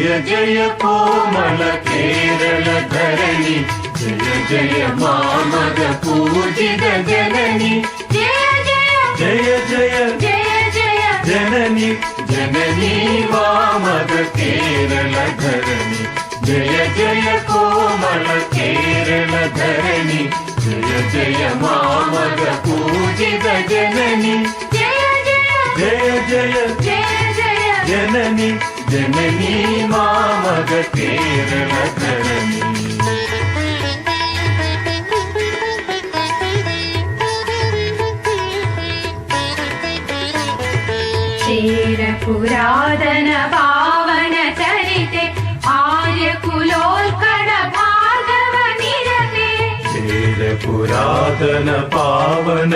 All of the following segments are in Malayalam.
ജയ ജയ കോമള കേരള ധരണി ജയ ജയ മാമക പൂജിത ജനനി ജയ ജയ ജയ ജയ ജയ ജയ ജനനി ജനനി മാമക കേരള ധരണി ജയ ജയ കോമള കേരള ധരണി ജയ ജയ മാമക പൂജിത ജനനി ജയ ജയ ജയ ജയ ജയ ജയ ജനനി ജനനി മാമക കേരള ധരണി ക്ഷീരപുരാതന പാവന ചരിത്തെ ആര്യകുലോത്കട ഭാർഗവ നിരത്തെ പുരാതന പാവന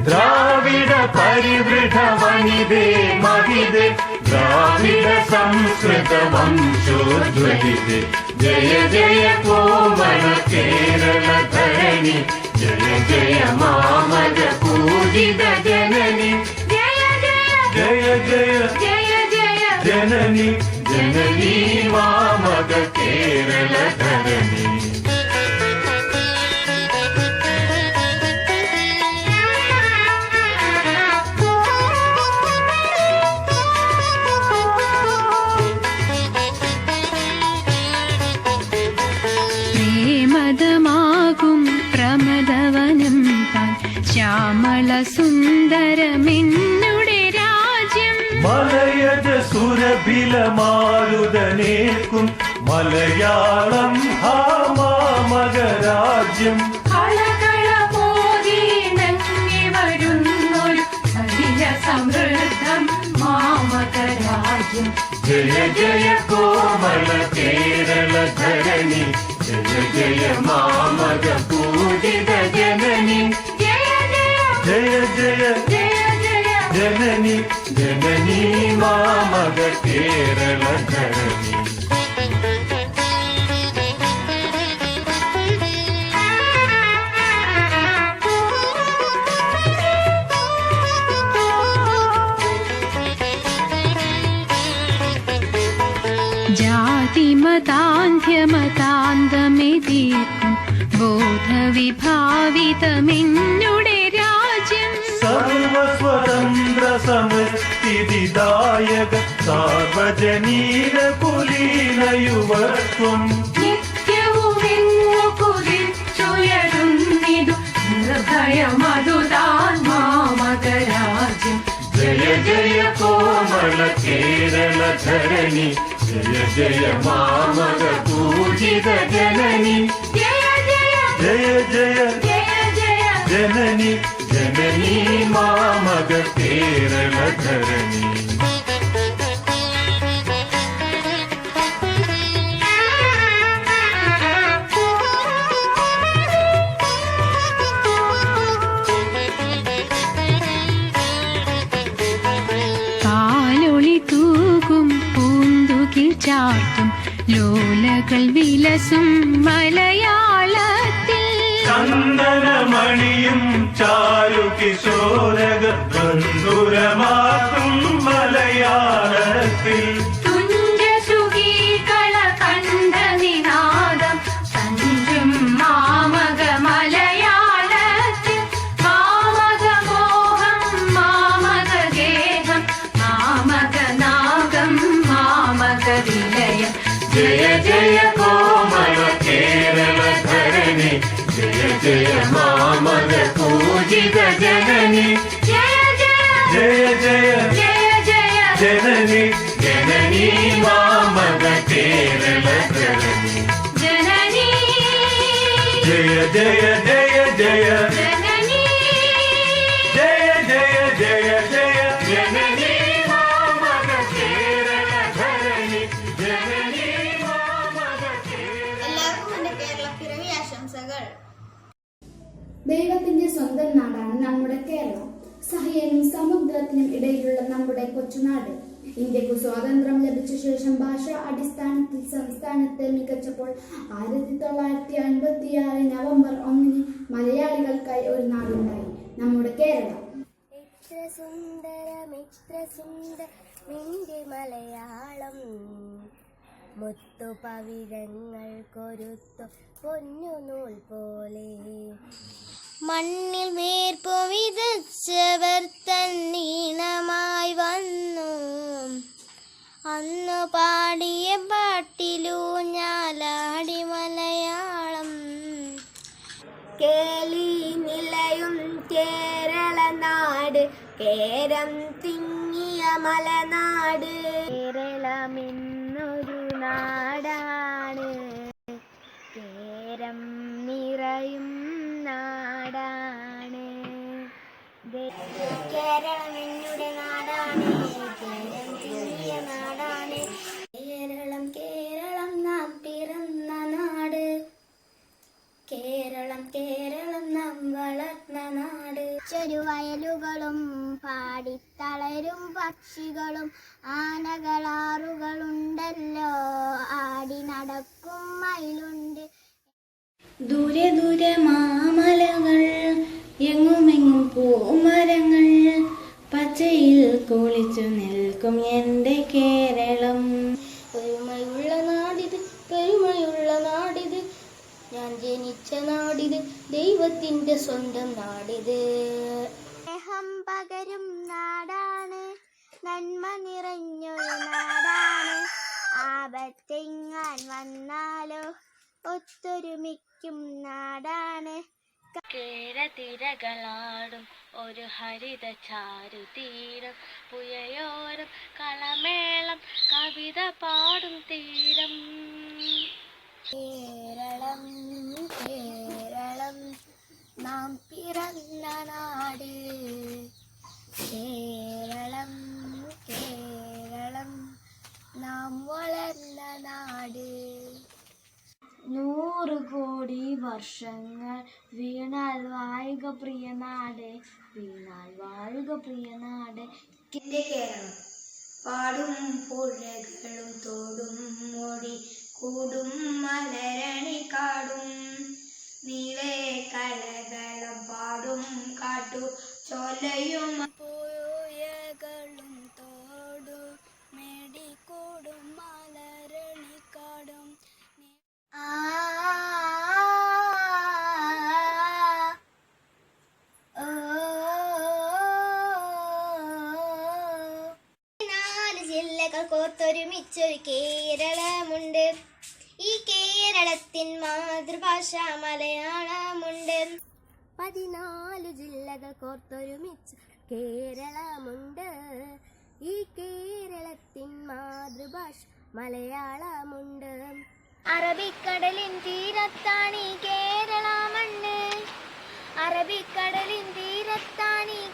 ചരിതെ ആര്യകുലോത്കട ഭാർഗവ നിരതെ ദ്രാവിഡ പരിവൃഢ വനിതേ മഹിതേ ദ്രാവിഡ സംസ്കൃത വംശോദ്വരിതേ ജയ ജയ കോമള കേരള ധരണി ജയ ജയ മാമക പൂജിത ജനനി ജയ ജയ ജയ ജയ ജയ ശ്യാമള സുന്ദരമെന്നുടെ രാജ്യം. മലയജ സുരഭില മാരുതനേക്കും മലയാളം ഹാമാമകരാജ്യം സമൃദ്ധം മാമകരാജ്യം ജയ ജയ കോമല കേരള ധരണി. ജയ ജയ മാമക मामग केरलधरणि जातिमतान्ध्यमतान्तमिति बोधविभावितमिन्नुणे राज्यम्। ബോധവിഭാവിതമെന്നുടെ രാജ്യം സർവസ്വതന്ത്ര സമസ്ഥിതിദായക സാർവജനീന കുലീന യുവത്വം നിത്യവുമെങ്ങു കുതിച്ചുയരുന്നിതു നിർഭയമതുതാൻ മാമകരാജ്യം ജയ ജയ കോമള കേരള ധരണി ജയ ജയ മാമക പൂജിത ജനനി ജനനി മാമക കേരള ധരണി ചാർത്തും ലോലകൾ വിലസും മലയാളത്തിൽ ചന്ദനമണിയും ചാരു കിശോരക പൂജിത ജനനി ജയ ജയ ജയ ജയ ജയ ജയ ജനനി ജനനി മാമക കേരള നമ്മുടെ കൊച്ചുനാട്. ഇന്ത്യയ്ക്ക് സ്വാതന്ത്ര്യം ലഭിച്ച ശേഷം ഭാഷാ അടിസ്ഥാനത്തിൽ സംസ്ഥാനത്തെ മികച്ചപ്പോൾ ആയിരത്തി തൊള്ളായിരത്തി അൻപത്തിയാറ് നവംബർ ഒന്നിന് മലയാളികൾക്കായി ഒരു നാടുണ്ടായി. നമ്മുടെ കേരളം. എത്ര മലയാളം. മുത്തുപവിഴങ്ങൾ കൊരുത്തു പൊന്നു നൂൽ പോലെ മണ്ണിൽ വേർപ്പു വിതച്ചവർ തന്നീണമായി വന്നു. അന്നു പാടിയ പാട്ടിലൂഞ്ഞാലാടി മലയാളം. കേളി നിലയും കേരള നാട് കേരം തിങ്ങിയ മലനാട്. കേരളമിന്നൊരു നാടാണ്. കേരം നിറയും കേരളം എന്നുടെ നാടാണ് കേരളം തിങ്ങിയ നാടാണ്. കേരളം കേരളം നാം പിറന്ന നാട്. കേരളം കേരളം നാം വളർന്ന നാട്. ചെരുവയലുകളും പാടിത്തളരും പക്ഷികളും ആനകളാറുകളുണ്ടല്ലോ. ആടി നടക്കും മയിലുണ്ട്. ദൂരെ ദൂരെ മാമലകൾ എങ്ങുമെങ്ങും കുളിച്ചു നിൽക്കും എന്റെ കേരളം. പെരുമയുള്ള നാടിത് പെരുമയുള്ള നാടിത്. ഞാൻ ജനിച്ച നാടിത് ദൈവത്തിന്റെ സ്വന്തം നാടിത്. സ്നേഹം പകരും നാടാണ് നന്മ നിറഞ്ഞൊരു നാടാണ്. ആപത്തെങ്ങാൻ വന്നാലോ ഒത്തൊരുമിക്കും നാടാണ്. കേരതിരകളാടും ഒരു ഹരിത ചാരുതീരം. പുയയോരം കളമേളം കവിത പാടും തീരം. കേരളം കേരളം നാം പിറന്ന നാട്. കേരളം കേരളം നാം വളർന്ന നാട്. നൂറ് കോടി വർഷങ്ങൾ വീണാൽ വാഴുക പ്രിയ നാട് വീണാൽ വാഴുക പ്രിയ നാട്. കേരളം പാടും പുഴകളും തോടും മോടി കൂടും മലരണി കാടും. നീളെ കലകളം പാടും കാട്ടു ചോലയും നാല് ജില്ലകൾ കോർത്തൊരുമിച്ചൊരു കേരളമുണ്ട്. ഈ കേരളത്തിൻ മാതൃഭാഷ മലയാളമുണ്ട്. പതിനാല് ജില്ലകൾ കോർത്തൊരുമിച്ച് കേരളമുണ്ട്. ഈ കേരളത്തിൻ മാതൃഭാഷ മലയാളമുണ്ട്. അറബിക്കടലിൻ തീരത്താണ് കേരള മണ്ണ് അറബിക്കടലിൻ തീരത്താണ് ഈ